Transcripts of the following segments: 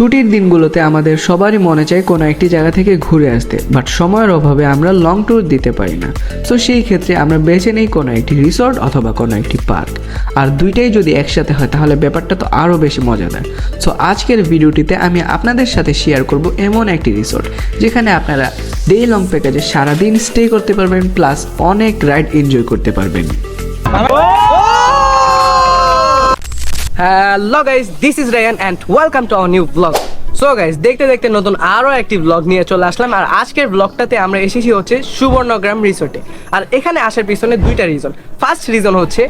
ছুটির দিনগুলোতে আমাদের সবারই মনে চায় কোনো একটি জায়গা থেকে ঘুরে আসতে বাট সময়ের অভাবে আমরা লং ট্যুর দিতে পারি না। সো সেই ক্ষেত্রে আমরা বেছে নিই কোনো একটি রিসর্ট অথবা কোনো একটি পার্ক আর দুইটাই যদি একসাথে হয়, তাহলে ব্যাপারটা তো আরও বেশি মজাদার। সো আজকের ভিডিওটিতে আমি আপনাদের সাথে শেয়ার করব এমন একটি রিসর্ট যেখানে আপনারা ডে লং প্যাকেজে সারাদিন স্টে করতে পারবেন প্লাস অনেক রাইড এনজয় করতে পারবেন। Hello guys this is Ryan and welcome to our new blog so guys দেখতে দেখতে নতুন আরও একটি ব্লগ নিয়ে চলে আসলাম। আর আজকের ব্লগটাতে আমরা এসেছি হচ্ছে সুবর্ণগ্রাম রিসোর্টে আর এখানে আসার পিছনে দুইটা রিজন ফার্স্ট রিজন হচ্ছে,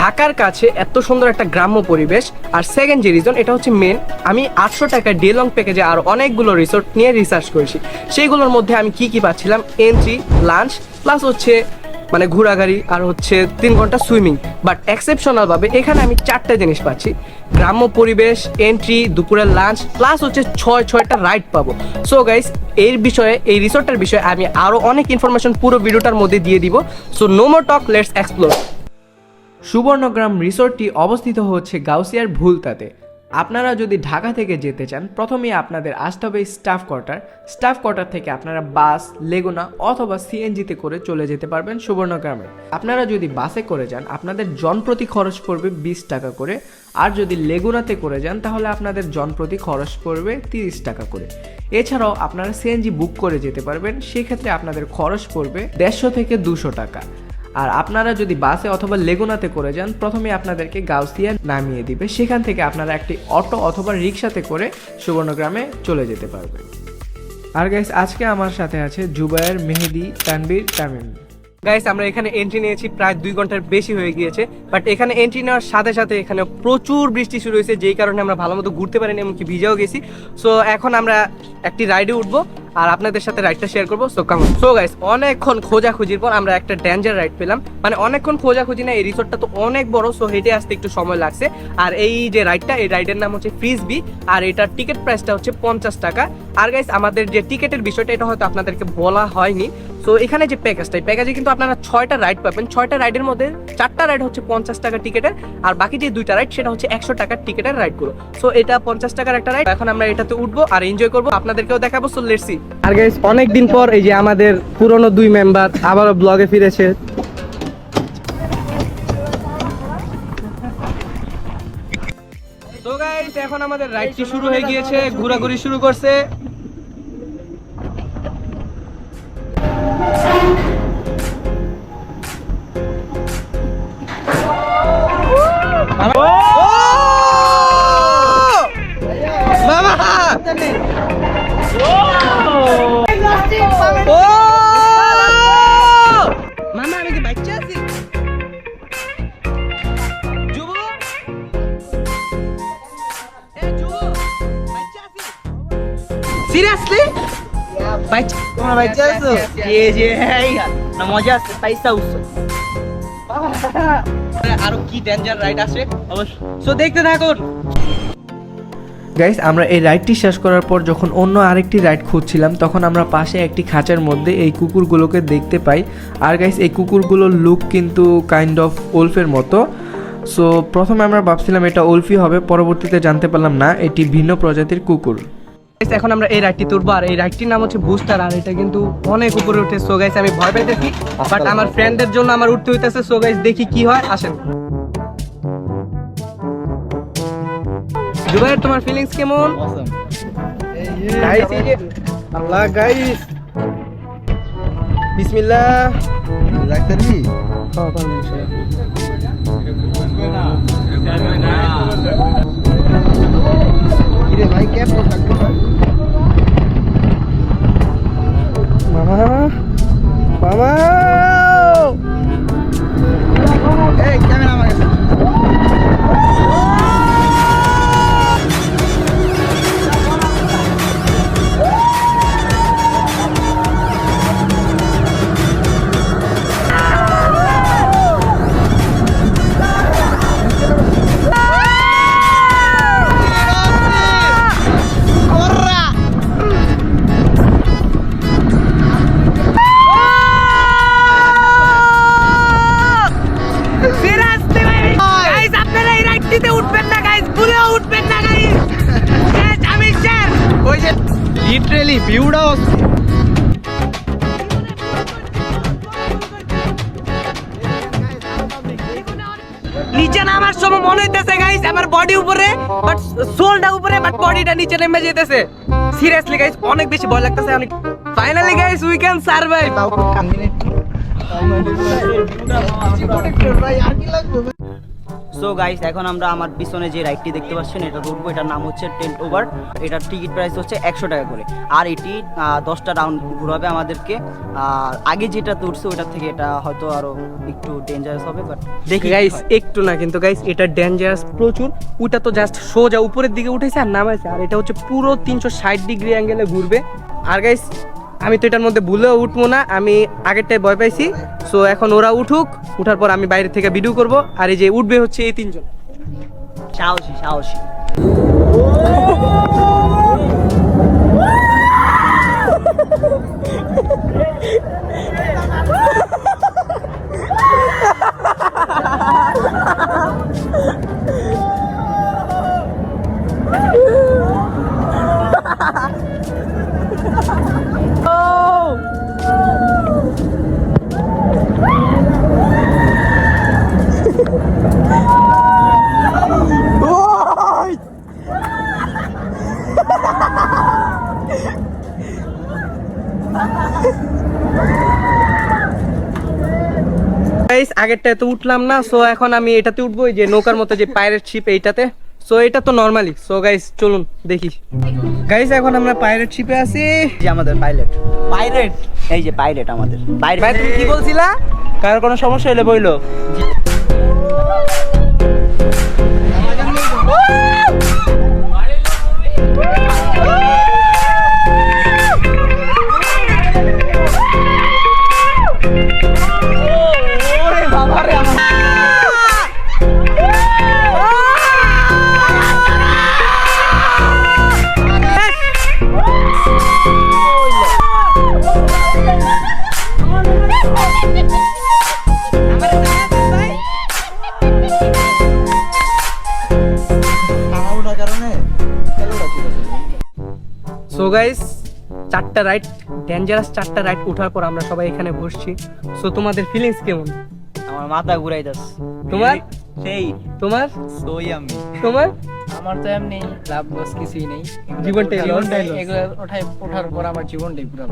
ঢাকার কাছে এত সুন্দর একটা গ্রাম্য পরিবেশ। আর সেকেন্ড যে রিজন এটা হচ্ছে মেন আমি আটশো টাকা ডে লং প্যাকেজে আর অনেকগুলো রিসোর্ট নিয়ে রিসার্চ করেছি। সেইগুলোর মধ্যে আমি কি কি পাচ্ছিলাম? এন্ট্রি লাঞ্চ প্লাস হচ্ছে মানে ঘোরাঘুরি আর হচ্ছে তিন ঘণ্টা সুইমিং বাট এক্সেপশনাল ভাবে এখানে আমি চারটা জিনিস পাচ্ছি। গ্রাম্য পরিবেশ এন্ট্রি দুপুরের লাঞ্চ প্লাস হচ্ছে ছয়, ছয়টা রাইড পাবো। সো গাইস এর বিষয়ে, এই রিসোর্টটার বিষয়ে আমি আরও অনেক ইনফরমেশন পুরো ভিডিওটার মধ্যে দিয়ে দিব। So no more talk let's explore Subarnagram রিসোর্টটি অবস্থিত হচ্ছে গাউসিয়ার ভুলতাতে। আপনারা যদি ঢাকা থেকে যেতে চান, প্রথমেই আপনাদের আসতে হবে স্টাফ কোয়ার্টার। স্টাফ কোয়ার্টার থেকে আপনারা বাস, লেগুনা অথবা সিএনজিতে করে চলে যেতে পারবেন সুবর্ণগ্রামে। আপনারা যদি বাসে করে যান, আপনাদের জনপ্রতি খরচ পড়বে বিশ টাকা করে। আর যদি লেগুনাতে করে যান, তাহলে আপনাদের জনপ্রতি খরচ পড়বে তিরিশ টাকা করে। এছাড়াও আপনারা সিএনজি বুক করে যেতে পারবেন, সেক্ষেত্রে আপনাদের খরচ পড়বে দেড়শো থেকে দুশো টাকা। আর আপনারা যদি বাসে অথবা লেগুনাতে করে যান, প্রথমে আপনাদেরকে গাউসিয়া নামিয়ে দিবে। সেখান থেকে আপনারা একটি অটো অথবা রিক্সাতে করে সুবর্ণগ্রামে চলে যেতে পারবেন। আর গাইস আজকে আমার সাথে আছে জুবায়ের মেহেদি তানবীর তামিম। গাইস আমরা এখানে এন্ট্রি নিয়েছি, প্রায় দুই ঘণ্টার বেশি হয়ে গিয়েছে বাট এখানে এন্ট্রি নেওয়ার সাথে সাথে এখানে প্রচুর বৃষ্টি শুরু হয়েছে, যেই কারণে আমরা ভালো মতো ঘুরতে পারিনি, এমনকি ভিজেও গেছি। সো এখন আমরা একটি রাইডে উঠবো, আর আপনাদের সাথে রাইডটা শেয়ার করব। So come on so guys অনেকক্ষণ খোঁজাখুঁজির পর আমরা একটা ড্যাঞ্জার রাইড পেলাম। মানে অনেকক্ষণ খোঁজাখুঁজি না, এই রিসোর্টটা তো অনেক বড় সো হেঁটে আসতে একটু সময় লাগছে। আর এই যে রাইডটা এই রাইডের নাম হচ্ছে ফ্রিজবি আর এটার টিকিট প্রাইসটা হচ্ছে পঞ্চাশ টাকা। আর গাইস আমাদের যে টিকিটের বিষয়টা, এটা হয়তো আপনাদেরকে বলা হয়নি। সো এখানে যে প্যাকেজটা এই প্যাকেজে কিন্তু আপনারা ছয়টা রাইড পাবেন। ছয়টা রাইডের মধ্যে চারটা রাইড হচ্ছে পঞ্চাশ টাকা টিকিটের, আর বাকি যে দুইটা রাইড সেটা হচ্ছে একশো টাকার টিকিটের রাইডগুলো। সো এটা পঞ্চাশ টাকার একটা রাইড এখন আমরা এটাতে উঠবো আর এনজয় করব। আপনাদেরকেও দেখাবো। সো লেটসি আর গাইস অনেক দিন পর এই যে আমাদের পুরনো দুই মেম্বার আবারও ব্লগে ফিরেছে। তো গাইস এখন আমাদের রাইডটি শুরু হয়ে গিয়েছে? ঘোরাঘুরি শুরু করছে। ও! সিরিয়াসলি বাচ্চা তোমরা বাচ্চা আছো এই যে এই না মজা আছে পয়সা উঠছো আরও কি ডেঞ্জার রাইড আছে? অবশ্যই। সো দেখতে থাকুন। গাইস আমরা এই রাইডটি শেষ করার পর যখন অন্য আরেকটি রাইড খুঁজছিলাম তখন আমরা পাশে একটি খাঁচার মধ্যে এই কুকুরগুলোকে দেখতে পাই। আর গাইস এই কুকুরগুলোর লুক কিন্তু কাইন্ড অফ ওলফের মতো। সো প্রথমে আমরা ভাবছিলাম এটা ওলফি হবে পরবর্তীতে জানতে পারলাম না এটি ভিন্ন প্রজাতির কুকুর। Guys, এখন আমরা এই রাইডটি তুলবো আর এই রাইডটির নাম হচ্ছে বুস্টার আর এটা কিন্তু অনেক উপরে উঠে। সো গাইস আমি ভয় পাইতেছি বাট আমার ফ্রেন্ডদের জন্য আমার উঠতে হইতেছে। সো গাইস দেখি কি হয়। আসেন। জুবাইর তোমার ফিলিংস কেমন? গাইস এই যে আল্লাহ গাইস বিসমিল্লাহ। ডাক্তারি হ্যাঁ ভাই ক্যাপ তো থাকব? না মামা মামা এই ক্যামেরা আমার কাছে লিটারেলি ভিউটা অস্থির নিচে নামার সময় মনে হইতেছে গাইস আমার বডি উপরে বাট সোলটা উপরে বাট বডিটা নিচে নেমে যেতেছে। সিরিয়াসলি গাইস অনেক বেশি ভয় লাগতেছে অনেক finally guys we can survive so guys এখন আমরা আমার পিছনে যে রাইডটি দেখতে পাচ্ছেন এটা উঠবো এটার নাম হচ্ছে টেন্ট ওভার এটার টিকিট প্রাইস হচ্ছে একশো টাকা করে। আর এটি দশটা রাউন্ড ঘুরাবে আমাদেরকে। আর আগে যেটা উঠছে ওটার থেকে এটা হয়তো আরও একটু ডেঞ্জারাস হবে বাট দেখি গাইস একটু না কিন্তু গাইস এটা ডেঞ্জারাস প্রচুর। ওটা তো জাস্ট সোজা উপরের দিকে উঠেছে আর নামাইছে। আর এটা হচ্ছে পুরো তিনশো ষাট ডিগ্রি অ্যাঙ্গেলে ঘুরবে। আর গাইস আমি তো এটার মধ্যে ভুলেও উঠবো না আমি আগেরটায় ভয় পাইছি। সো এখন ওরা উঠুক উঠার পর আমি বাইরে থেকে ভিডিও করব আর এই যে উঠবে হচ্ছে এই তিনজন। সাহসী সাহসী। আগেরটায় তো উঠলাম না সো এখন আমি এটাতে উঠবো এই যে নৌকার মতো যে পাইরেট শিপ এইটাতে। সো এটা তো নর্মালি সো গাইস চলুন দেখি। গাইস এখন আমরা পাইরেট শিপে আছি। যে আমাদের পাইলট পাইরেট এই যে পাইরেট আমাদের। ভাই পাইরেট তুমি কি বলছিলা? কার কোনো সমস্যা হলে বইলো। চারটা রাইড ডেঞ্জারাস চারটা রাইড ওঠার পর আমরা সবাই এখানে বসছি। সো তোমাদের ফিলিংস কেমন? আমার মাথা ঘুরাই দাস তোমার? সেই। তোমার? সই আমি। তোমার? আমার তো এমনি লাভ লস কিছুই নেই। জীবনটাই এগুলো ওঠাই ওঠার পর আমার জীবনটাই পুরো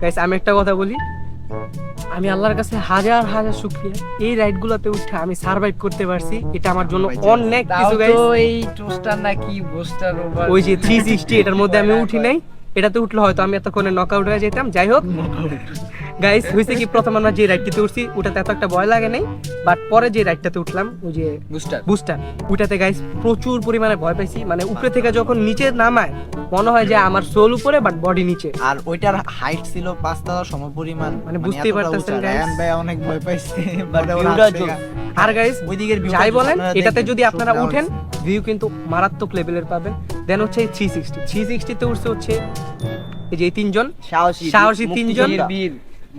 গাইস আমি একটা কথা বলি। আমি আল্লাহর কাছে হাজার হাজার শুকরিয়া। এই রাইডগুলোতে উঠে আমি সার্ভাইভ করতে পারছি। এটা আমার জন্য অনেক কিছু তো গাইস এই টোস্টার না কি বুস্টার ওভার ওই যে থ্রি সিক্সটি এটার মধ্যে আমি উঠি নাই। এটাতে উঠলে হয়তো আমি এতক্ষণে নক আউট হয়ে যেতাম। যাই হোক। গাইস হয়েছে কি প্রথম আমরা যে রাইডটিতে উঠছি ওটাতে এত একটা ভয় লাগে নাই বাট পরে যে রাইডটাতে উঠলাম ওই যে বুস্টার বুস্টার ওইটাতে গাইস প্রচুর পরিমাণে ভয় পাইছি মানে উপরে থেকে যখন নিচে নামায় মনে হয় যে আমার সোল উপরে বাট বডি নিচে। আর ওইটার হাইট ছিল পাঁচতলা সমপরিমাণ মানে বুঝতেই এতটা পারতেছেন। রায়ান ভাই অনেক ভয় পাইছে জোস। আর গাইস ওই দিকের যাই বলেন এটাতে যদি আপনারা। উঠেন ভিউ কিন্তু মারাত্মক লেভেলের পাবেন। দেন হচ্ছে থ্রি সিক্সটি থ্রি সিক্সটিতে উঠছে হচ্ছে এই যে এই তিনজন সাহসী সাহসী তিনজন। বীর।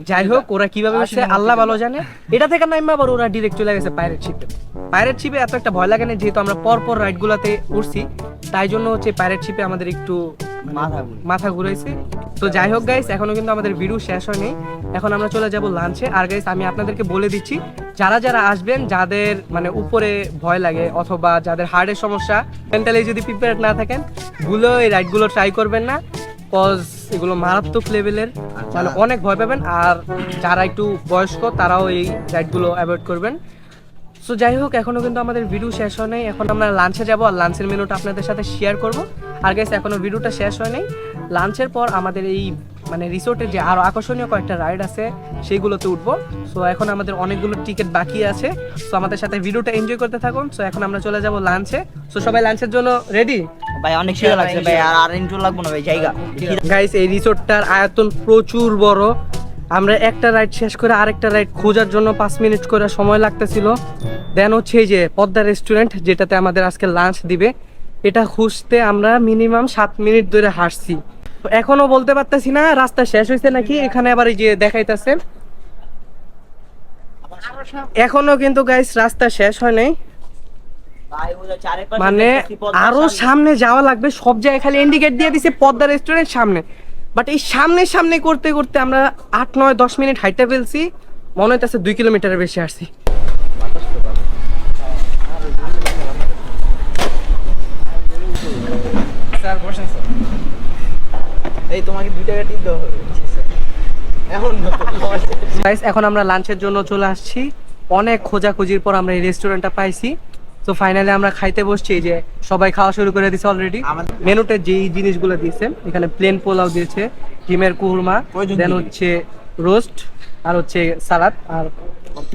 যাই হোক ওরা কীভাবে উঠছে আল্লাহ ভালো জানে। এটা থেকে নাইমা আবার ওরা ডিরেক্ট চলে গেছে পাইরেট শিপে পাইরেট শিপে এত একটা ভয় লাগে না যেহেতু আমরা পর পর রাইড গুলাতে উঠছি তাই জন্য হচ্ছে পাইরেট শিপে আমাদের একটু মাথা ঘুরে। মাথা ঘুরেছে তো যাই হোক গাইস এখনও কিন্তু আমাদের ভিডিও শেষ হয়নি। এখন আমরা চলে যাব লাঞ্চে আর গাইস আমি আপনাদেরকে বলে দিচ্ছি যারা যারা আসবেন যাদের মানে উপরে ভয় লাগে অথবা যাদের হার্টের সমস্যা মেন্টালি যদি প্রিপেয়ার না থাকেনগুলো এই রাইডগুলো ট্রাই করবেন না। কজ এগুলো মারাত্মক লেভেলের মানে অনেক ভয় পাবেন। আর যারা একটু বয়স্ক তারাও এই রাইডগুলো অ্যাভয়েড করবেন। সো যাই হোক এখনও কিন্তু আমাদের ভিডিও শেষ হয় নাই। এখন আমরা লাঞ্চে যাব। আর লাঞ্চের মেনুটা আপনাদের সাথে শেয়ার করব। আর গাইস এখনও ভিডিওটা শেষ হয় নাই লাঞ্চের পর আমাদের এই মানে রিসোর্টের যে আরও আকর্ষণীয় কয়েকটা রাইড আছে সেইগুলোতে উঠবো। সো এখন আমাদের অনেকগুলো টিকিট বাকি আছে। সো আমাদের সাথে ভিডিওটা এনজয় করতে থাকুন। সো এখন আমরা চলে যাব লাঞ্চে সো সবাই লাঞ্চের জন্য রেডি ভাই অনেক খিদে লাগছে ভাই আর আর লাগবো না ভাই জায়গা। গাইস এই রিসোর্টটার আয়তন প্রচুর বড়। আমরা একটা রাইড শেষ করে আরেকটা রাইড খোঁজার জন্য পাঁচ মিনিট করে সময় লাগতেছিল। দেন হচ্ছে এই যে পদ্মা রেস্টুরেন্ট যেটাতে আমাদের আজকে লাঞ্চ দিবে। এটা খুঁজতে আমরা মিনিমাম সাত মিনিট ধরে হাঁটছি। এখনও বলতে পারতেছি না, রাস্তা শেষ হয়েছে নাকি? এখানে আবার এই যে দেখাইতেছে। এখনও কিন্তু গাইস রাস্তা শেষ হয় নাই। মানে আরও। সামনে যাওয়া লাগবে, সব জায়গায় খালি ইন্ডিকেট দিয়ে দিছে পদ্মা রেস্টুরেন্ট সামনে। বাট এই সামনে সামনে করতে করতে আমরা আট, নয়, দশ মিনিট হাইটে ফেলছি। মনে হইতেছে দুই কিলোমিটারের বেশি আসছি এই তোমাকে দুই টাকা টিপ দেওয়া হবে। এখন গাইস এখন আমরা লাঞ্চের জন্য চলে আসছি। অনেক খোঁজাখুঁজির পর আমরা এই রেস্টুরেন্টটা পাইছি। তো ফাইনালি আমরা খাইতে বসছি। এই যে সবাই খাওয়া শুরু করে দিছে অলরেডি মেনুতে যেই জিনিসগুলো দিয়েছে এখানে প্লেন পোলাও দিয়েছে ডিমের কুরমা দেন হচ্ছে রোস্ট আর হচ্ছে salad R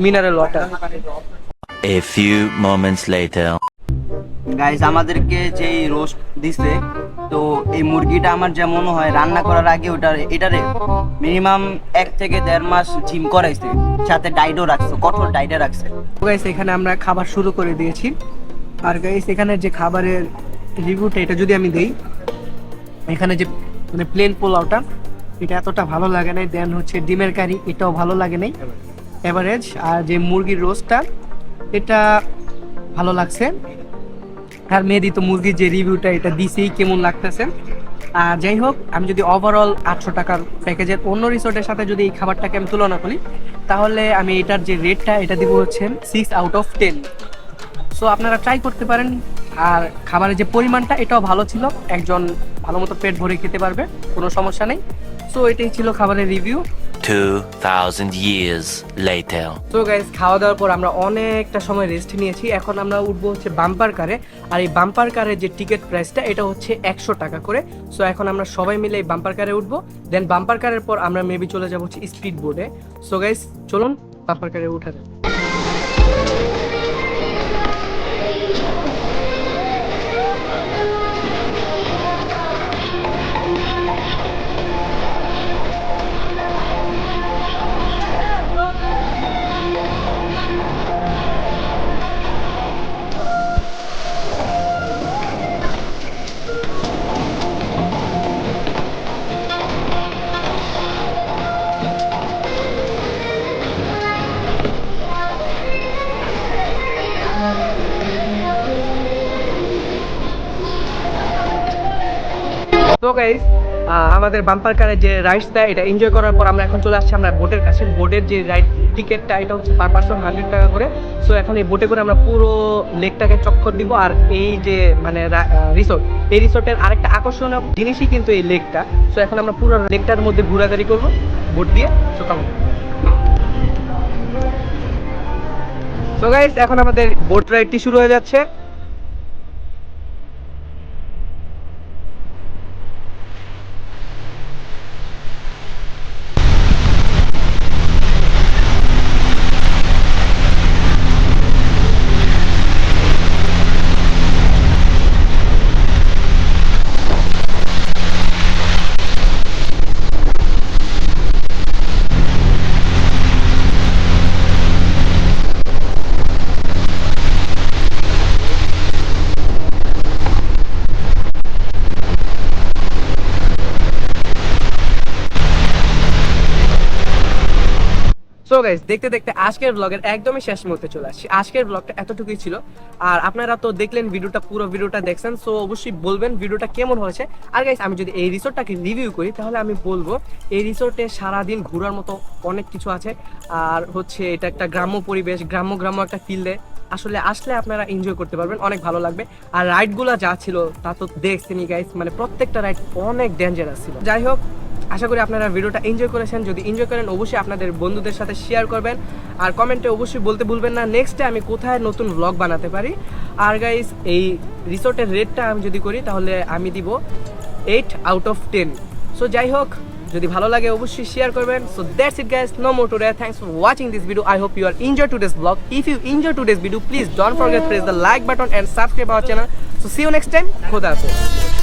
mineral water A few moments later. Guys আমাদেরকে যেই রোস্ট দিছে তো এই মুরগিটা আমার যা মনে হয়, রান্না করার আগে ওটার এটারে মিনিমাম এক থেকে দেড় মাস জিম করাইছে। সাথে ডাইটও রাখছে, কঠোর ডাইটে রাখছে। গাইস এখানে আমরা খাবার শুরু করে দিয়েছি। আর গাইস এখানে যে খাবারের রিভিউটা এটা যদি আমি দেই, এখানে যে মানে প্লেন পোলাওটা, এটা এতটা ভালো লাগে নাই। দেন হচ্ছে ডিমের কারি, এটাও ভালো লাগে নাই। এভারেজ আর যে মুরগির রোস্টটা এটা ভালো লাগছে। আর মেহেদি তো মুরগির যে রিভিউটা এটা দিছেই, কেমন লাগতেছে? আর যাই হোক, আমি যদি ওভারঅল আটশো টাকার প্যাকেজের অন্য রিসোর্টের সাথে যদি এই খাবারটাকে আমি তুলনা করি, তাহলে আমি এটার যে রেটটা এটা দিব হচ্ছে six out of ten so আপনারা ট্রাই করতে পারেন, আর খাবারের যে পরিমাণটা, এটাও ভালো ছিল। একজন ভালো মতো পেট ভরে খেতে পারবে, কোনো সমস্যা নেই। সো এটাই ছিল খাবারের রিভিউ 2000 years later. তো গাইস খাওয়া দাওয়ার পর আমরা অনেকটা সময় রেস্ট নিয়েছি। এখন আমরা উঠবো হচ্ছে বাম্পার কারে আর এই বাম্পার কারের যে টিকিট প্রাইসটা এটা হচ্ছে একশো টাকা করে। সো এখন আমরা সবাই মিলে এই বাম্পার কারে উঠবো। দেন বাম্পার কারের পর আমরা মেবি চলে যাব হচ্ছে স্পিড বোর্ডে সো গাইস চলুন বাম্পার কারে উঠা যাক। তো গাইস আমাদের বাম্পার কারের যে রাইডসটা এটা এনজয় করার পর আমরা এখন চলে আসছি আমরা বোটের কাছে। বোটের যে রাইড টিকিটটা এটা হচ্ছে পার পার্সন হান্ড্রেড টাকা করে। সো এখন এই বোটে করে আমরা পুরো লেকটাকে চক্কর দিব। আর এই যে মানে রিসোর্ট এই রিসোর্টের আরেকটা আকর্ষণীয় জিনিসই কিন্তু এই লেকটা সো এখন আমরা পুরো লেকটার মধ্যে ঘোরাঘুরি করব বোট দিয়ে। সো কেমন সো গাইস এখন আমাদের বোট রাইডটি শুরু হয়ে যাচ্ছে। সো গাইস দেখতে দেখতে আজকের ব্লগের একদমই শেষ মুহূর্তে চলে আসছি। আজকের ব্লগটা এতটুকুই ছিল। আর আপনারা তো দেখলেন ভিডিওটা, পুরো ভিডিওটা দেখছেন সো অবশ্যই বলবেন ভিডিওটা কেমন হয়েছে। আর গাইস আমি যদি এই রিসোর্টটাকে রিভিউ করি, তাহলে আমি বলব, এই রিসোর্টে সারাদিন ঘোরার মতো অনেক কিছু আছে। আর হচ্ছে এটা একটা গ্রাম্য পরিবেশ, গ্রাম্য গ্রাম্য একটা ফিল আসলে আসলে আপনারা এনজয় করতে পারবেন, অনেক ভালো লাগবে। আর রাইডগুলো যা ছিল, তা তো দেখছেনই গাইস মানে প্রত্যেকটা রাইড অনেক ডেঞ্জারাস ছিল। যাই হোক, আশা করি আপনারা ভিডিওটা এনজয় করেছেন। যদি এনজয় করেন, অবশ্যই আপনাদের বন্ধুদের সাথে শেয়ার করবেন। আর কমেন্টে অবশ্যই বলতে ভুলবেন না নেক্সটে আমি কোথায় নতুন ব্লগ বানাতে পারি। আর গাইস এই রিসোর্টের রেটটা আমি যদি করি, তাহলে আমি দিব eight out of ten so যাই হোক যদি ভালো লাগে অবশ্যই শেয়ার করবেন। So that's it guys no more today thanks for watching this video I hope you are enjoy today's blog if you enjoy today's video please don't forget press the like button and subscribe our channel so see you next time খোদা হাফেজ